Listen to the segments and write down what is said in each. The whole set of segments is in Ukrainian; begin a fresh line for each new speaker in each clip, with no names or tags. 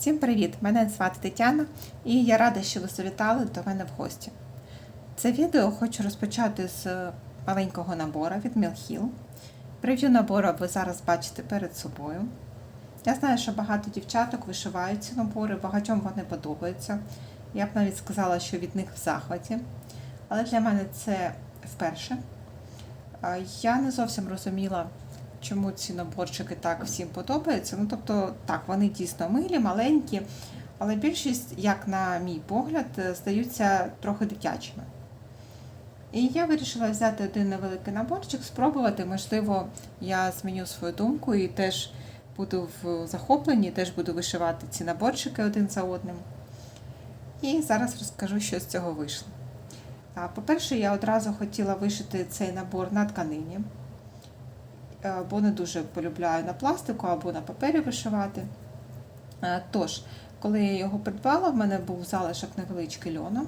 Всім привіт! Мене звати Тетяна і я рада, що ви завітали до мене в гості. Це відео хочу розпочати з маленького набору від Мілхіл. Прев'ю набору ви зараз бачите перед собою. Я знаю, що багато дівчаток вишивають ці набори, багатьом вони подобаються. Я б навіть сказала, що від них в захваті. Але для мене це вперше. Я не зовсім розуміла, чому ці наборчики так всім подобаються. Ну, тобто, так, вони дійсно милі, маленькі, але більшість, як на мій погляд, здаються трохи дитячими. І я вирішила взяти один невеликий наборчик, спробувати. Можливо, я зміню свою думку і теж буду в захопленні, теж буду вишивати ці наборчики один за одним. І зараз розкажу, що з цього вийшло. По-перше, я одразу хотіла вишити цей набор на тканині, е, бо не дуже полюбляю на пластику або на папері вишивати. Е, Тож, коли я його придбала, в мене був залишок невеличкий льону,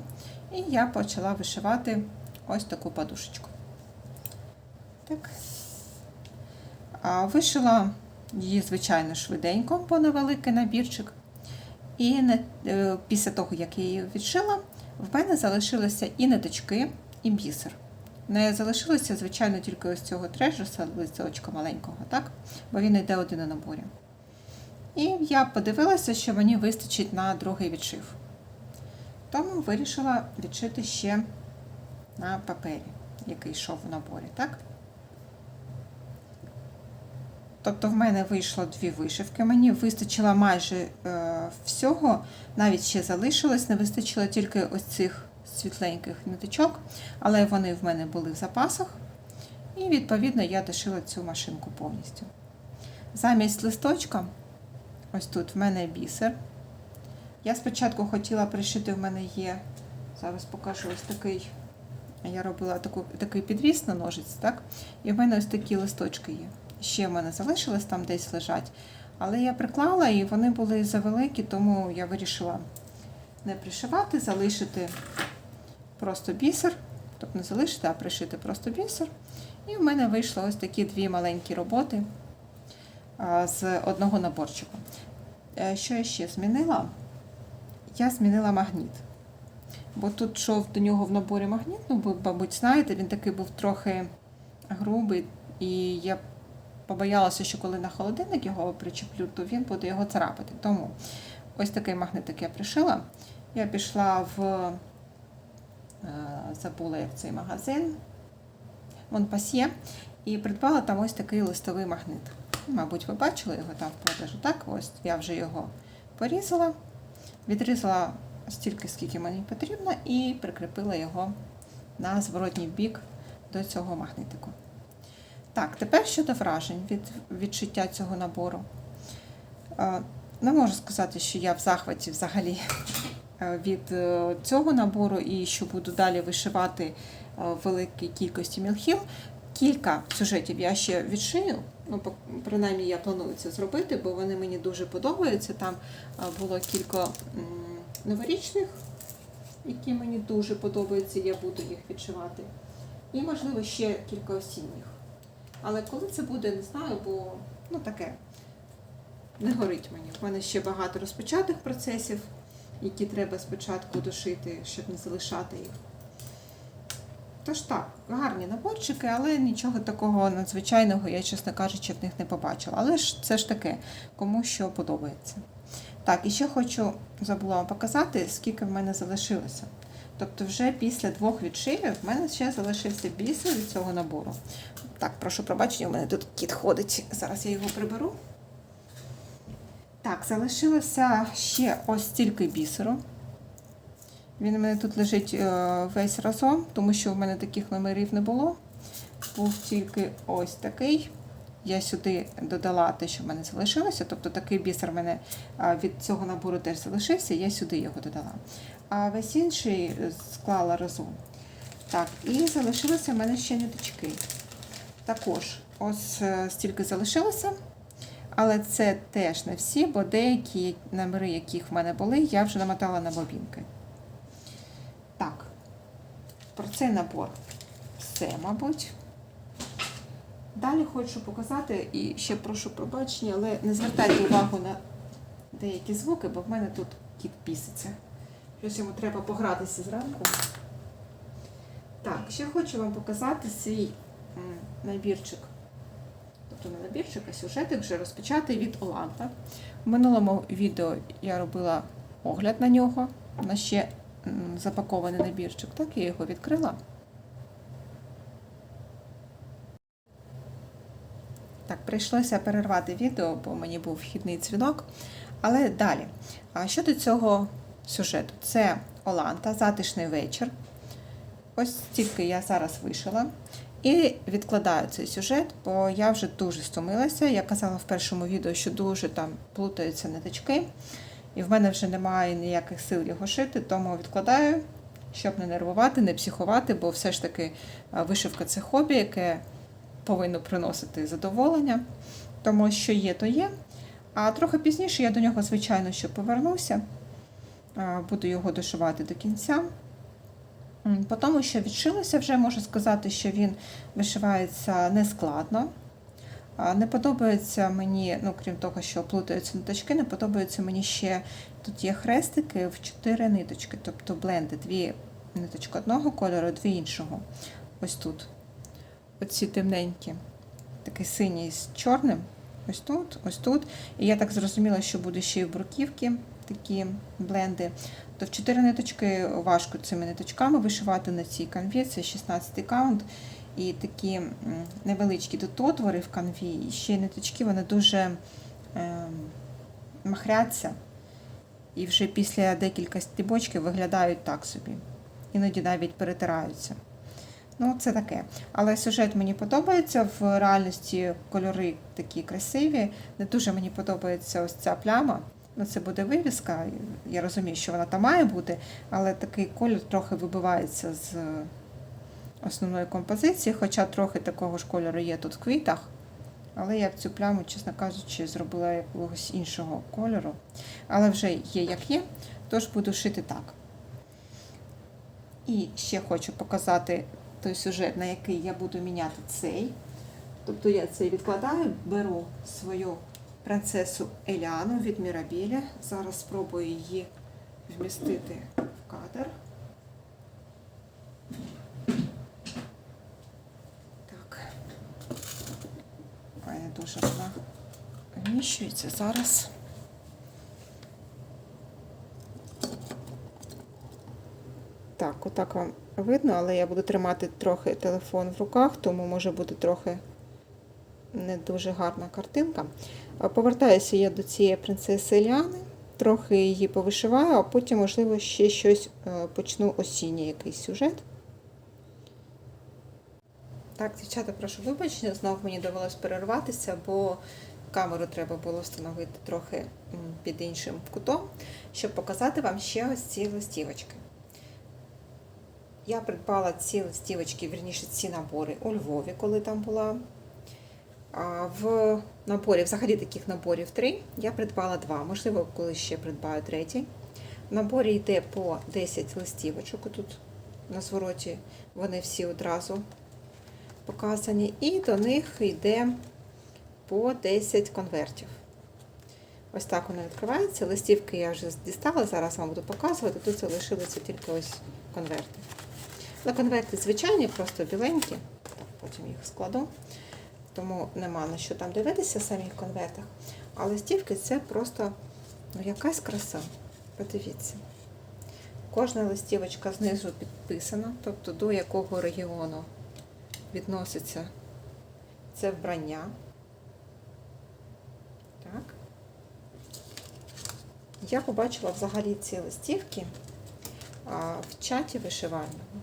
і я почала вишивати ось таку подушечку. Так. Вишила її, звичайно, швиденько, бо невеликий набірчик. І не, е, після того, як я її відшила, в мене залишилися і ниточки, і бісер. Не залишилося, звичайно, тільки ось цього трежуса, листочка маленького, так? бо він йде один у наборі. І я подивилася, що мені вистачить на другий відшив. Тому вирішила відшити ще на папері, який йшов у наборі, так? Тобто в мене вийшло дві вишивки, мені вистачило майже е, всього, навіть ще залишилось, не вистачило тільки ось цих світленьких ниточок, але вони в мене були в запасах. І, відповідно, я дошила цю машинку повністю. Замість листочка, ось тут в мене бісер. Я спочатку хотіла пришити, в мене є, зараз покажу ось такий. Я робила таку, такий підвіс на ножиць, так? І в мене ось такі листочки є. Ще в мене залишилось там десь лежать. Але я приклала і вони були завеликі, тому я вирішила не пришивати, залишити просто бісер. Тобто не залишити, а пришити просто бісер. І в мене вийшло ось такі дві маленькі роботи з одного наборчику. Е, Що я ще змінила? Я змінила магніт. Бо тут йшов до нього в наборі магніт, ну, ви, мабуть, знаєте, він такий був трохи грубий, і я побоялася, що коли на холодильник його причеплю, то він буде його царапати. Тому ось такий магнитик я пришила. Я пішла в забула як цей магазин Монпасьє і придбала там ось такий листовий магнит. Мабуть, ви бачили його там в продажу. Так, ось я вже його порізала, відрізала стільки, скільки мені потрібно, і прикріпила його на зворотній бік до цього магнитику. Так, тепер щодо вражень від відчуття цього набору. Е, Не можу сказати, що я в захваті взагалі е, від е, цього набору і що буду далі вишивати е, в великій кількості мілхіл. Кілька сюжетів я ще відшию. Ну, принаймні я планую це зробити, бо вони мені дуже подобаються. Там е, було кілька новорічних, які мені дуже подобаються, я буду їх відшивати. І, можливо, ще кілька осінніх. Але коли це буде, не знаю, бо ну таке не горить мені. У мене ще багато розпочатих процесів, які треба спочатку дошити, щоб не залишати їх. Тож так, гарні наборчики, але нічого такого надзвичайного, я, чесно кажучи, в них не побачила. Але ж це ж таке, кому що подобається. Так, і ще хочу забула вам показати, скільки в мене залишилося. Тобто, вже після двох відшивів в мене ще залишився бісер від цього набору. Так, прошу пробачення, у мене тут кіт ходить. Зараз я його приберу. Так, залишилося ще ось стільки бісеру. Він у мене тут лежить е, весь разом, тому що в мене таких номерів не було. Був тільки ось такий. Я сюди додала те, що в мене залишилося. Тобто такий бісер в мене від цього набору теж залишився, я сюди його додала. А весь інший склала разом. Так, і залишилися в мене ще ниточки. Також ось е, стільки залишилося. Але це теж не всі, бо деякі номери, яких в мене були, я вже намотала на бобінки. Так, про цей набор все, мабуть. Далі хочу показати і ще прошу пробачення, але не звертайте увагу на деякі звуки, бо в мене тут кіт піситься. Щось йому треба погратися зранку. Так, ще хочу вам показати свій набірчик. Тобто не набірчик, а сюжетик вже розпочатий від Оланта. В минулому відео я робила огляд на нього. На ще запакований набірчик. Так, я його відкрила. Так, прийшлося перервати відео, бо мені був вхідний дзвінок. Але далі. А щодо цього сюжету, це Оланта, затишний вечір. Ось тільки я зараз вишила. І відкладаю цей сюжет, бо я вже дуже стомилася. Я казала в першому відео, що дуже там плутаються ниточки, і в мене вже немає ніяких сил його шити, тому відкладаю, щоб не нервувати, не психувати, бо все ж таки вишивка це хобі, яке повинно приносити задоволення. Тому що є, то є. А трохи пізніше я до нього, звичайно, що повернуся. Буду його дошивати до кінця. По тому, що відшилося, вже можу сказати, що він вишивається нескладно. Не подобається мені, ну крім того, що плутаються ниточки, не подобається мені ще тут є хрестики в чотири ниточки, тобто бленди, дві ниточки одного кольору, дві іншого. Ось тут. Оці темненькі, такий синій з чорним. Ось тут, ось тут. І я так зрозуміла, що буде ще й в бруківки такі бленди. То в чотири ниточки важко цими ниточками вишивати на цій канві. Це 16 каунт. І такі невеличкі тут отвори в канві. І ще ниточки вони дуже е, махряться. І вже після декілька стібочків виглядають так собі. Іноді навіть перетираються. Ну, це таке. Але сюжет мені подобається. В реальності кольори такі красиві. Не дуже мені подобається ось ця пляма. Ну, це буде вивіска. Я розумію, що вона там має бути, але такий колір трохи вибивається з основної композиції, хоча трохи такого ж кольору є тут в квітах. Але я цю пляму, чесно кажучи, зробила якогось іншого кольору. Але вже є як є, тож буду шити так. І ще хочу показати той сюжет, на який я буду міняти цей. Тобто я цей відкладаю, беру свою принцесу Еляну від Мірабіля. Зараз спробую її вмістити в кадр. Так. Ой, не дуже вона вміщується зараз. Так, отак вам видно, але я буду тримати трохи телефон в руках, тому може бути трохи не дуже гарна картинка. Повертаюся я до цієї принцеси Еліани, трохи її повишиваю, а потім, можливо, ще щось е, почну осінній якийсь сюжет. Так, дівчата, прошу вибачення, знов мені довелось перерватися, бо камеру треба було встановити трохи під іншим кутом, щоб показати вам ще ось ці листівочки. Я придбала ці листівочки, вірніше ці набори у Львові, коли там була. В наборі, взагалі таких наборів три. Я придбала два, можливо, коли ще придбаю третій. В наборі йде по 10 листівочок. Тут на звороті вони всі одразу показані. І до них йде по 10 конвертів. Ось так воно відкривається. Листівки я вже дістала, зараз вам буду показувати. Тут залишилися тільки ось конверти. На конверти звичайні, просто біленькі. Так, потім їх складу. Тому нема на що там дивитися в самих конвертах. А листівки це просто ну, якась краса. Подивіться. Кожна листівочка знизу підписана, тобто до якого регіону відноситься це вбрання. Так. Я побачила взагалі ці листівки в чаті вишивальному.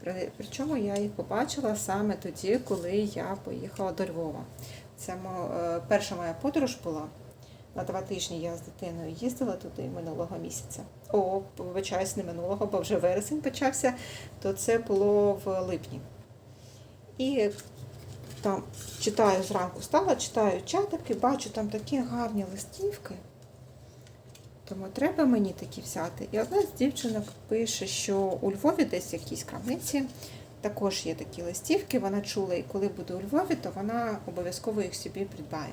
При- Причому я їх побачила саме тоді, коли я поїхала до Львова. Це е, перша моя подорож була. На два тижні я з дитиною їздила туди минулого місяця. О, вибачаюсь, не минулого, бо вже вересень почався, то це було в липні. І там читаю зранку, стала, читаю чатики, бачу там такі гарні листівки. Тому треба мені такі взяти. І одна з дівчинок пише, що у Львові десь в якійсь крамниці також є такі листівки. Вона чула, і коли буде у Львові, то вона обов'язково їх собі придбає.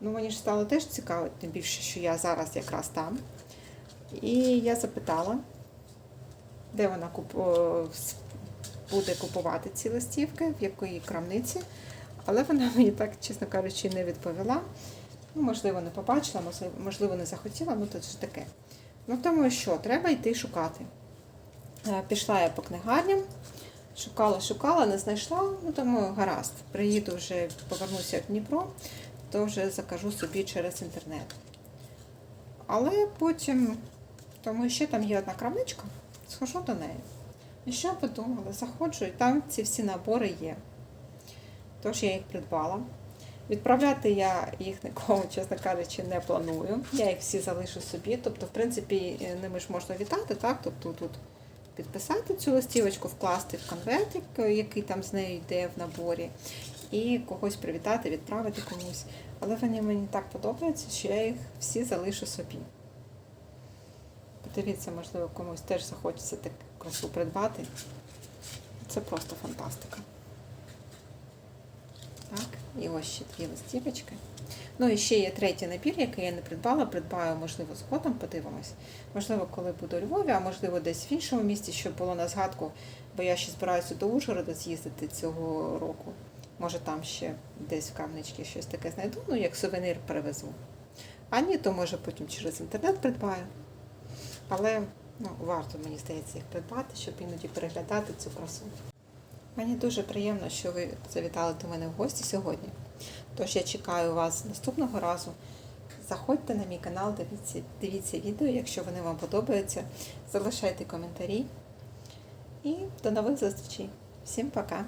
Ну, мені ж стало теж цікаво, тим більше, що я зараз якраз там. І я запитала, де вона буде купувати ці листівки, в якій крамниці. Але вона мені так, чесно кажучи, не відповіла. Ну, можливо, не побачила, можливо- не захотіла, ну то ж таке. Ну, тому що треба йти шукати. Е, Пішла я по книгарням, шукала, шукала, не знайшла, ну тому гаразд. Приїду вже, повернуся в Дніпро, то вже закажу собі через інтернет. Але потім, тому ще там є одна крамничка, схожу до неї. І що подумала? Заходжу, і там ці всі набори є. Тож я їх придбала. Відправляти я їх нікому, чесно кажучи, не планую. Я їх всі залишу собі. Тобто, в принципі, е, ними ж можна вітати, так? Тобто тут підписати цю листівочку, вкласти в конвертик, е, який там з нею йде в наборі, і когось привітати, відправити комусь. Але вони мені так подобаються, що я їх всі залишу собі. Подивіться, можливо, комусь теж захочеться таку красу придбати. Це просто фантастика. І ось ще дві листівочки. Ну і ще є третій набір, який я не придбала. Придбаю, можливо, згодом подивимось. Можливо, коли буду у Львові, а можливо, десь в іншому місті, щоб було на згадку, бо я ще збираюся до Ужгорода з'їздити цього року. Може, там ще десь в Камничці щось таке знайду, ну як сувенир перевезу. А ні, то може потім через інтернет придбаю. Але ну, варто, мені здається, їх придбати, щоб іноді переглядати цю красу. Мені дуже приємно, що ви завітали до мене в гості сьогодні. Тож я чекаю вас наступного разу. Заходьте на мій канал, дивіться, дивіться відео, якщо вони вам подобаються. Залишайте коментарі. І до нових зустрічей. Всім пока!